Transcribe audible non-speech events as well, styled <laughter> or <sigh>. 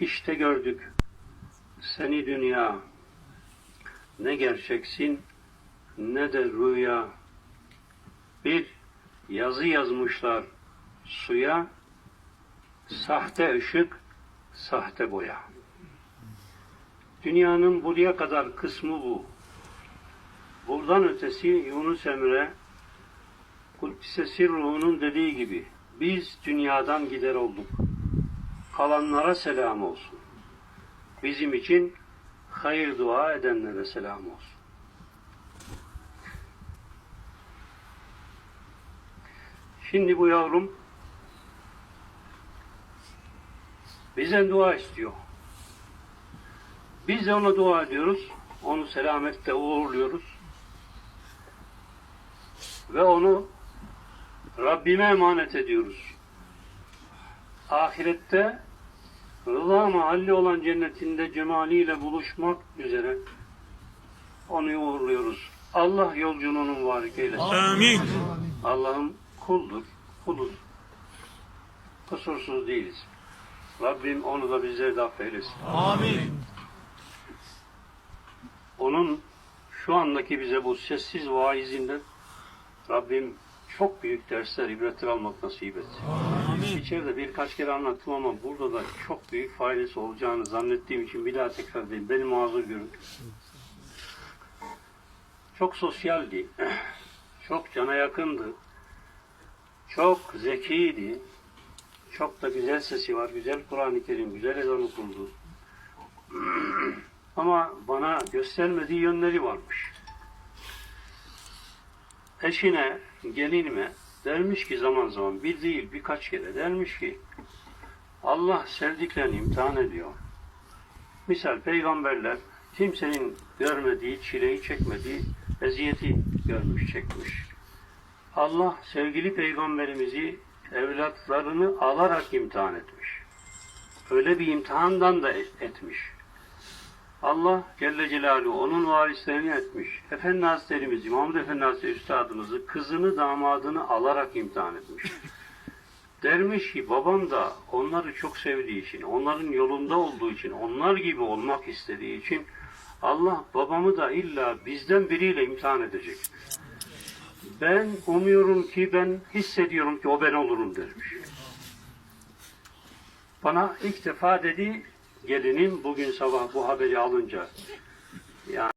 İşte gördük seni dünya ne gerçeksin ne de rüya. Bir yazı yazmışlar suya sahte ışık, sahte boya. Dünyanın buraya kadar kısmı bu. Buradan ötesi Yunus Emre Kuddise Sirruhu'nun dediği gibi biz dünyadan gider olduk. Kalanlara selam olsun. Bizim için hayır dua edenlere selam olsun. Şimdi bu yavrum bizden dua istiyor. Biz de ona dua ediyoruz. Onu selamette uğurluyoruz. Ve onu Rabbime emanet ediyoruz. Ahirette rıza mahalli olan cennetinde cemaliyle buluşmak üzere onu uğurluyoruz. Allah yolculuğunu mübarek eylesin. Amin. Allah'ım kuldur, kuluz. Kusursuz değiliz. Rabbim onu da bizleri de affeylesin. Amin. Onun şu andaki bize bu sessiz vaizinden Rabbim çok büyük dersler, ibretler almak nasip etsin. İçeride birkaç kere anlattım ama burada da çok büyük faydası olacağını zannettiğim için bir daha tekrar edeyim. Beni mazur görün. Çok sosyaldi. Çok cana yakındı. Çok zekiydi. Çok da güzel sesi var. Güzel Kur'an-ı Kerim, güzel ezan okundu. <clears throat> Ama bana göstermediği yönleri varmış. Eşine, gelinime dermiş ki zaman zaman bir değil birkaç kere dermiş ki Allah sevdiklerini imtihan ediyor. Misal peygamberler kimsenin görmediği, çileyi çekmediği eziyeti görmüş, çekmiş. Allah sevgili peygamberimizi evlatlarını alarak imtihan etmiş. Öyle bir imtihandan da etmiş. Allah Celle Celaluhu onun varislerini etmiş. Efendi Hazretlerimizi, Muhammed Efendi Hazretleri Üstadımızı, kızını, damadını alarak imtihan etmiş. Dermiş ki babam da onları çok sevdiği için, onların yolunda olduğu için, onlar gibi olmak istediği için Allah babamı da illa bizden biriyle imtihan edecek. Ben umuyorum ki, ben hissediyorum ki o ben olurum dermiş. Bana ilk defa dedi gelinim bugün sabah bu haberi alınca.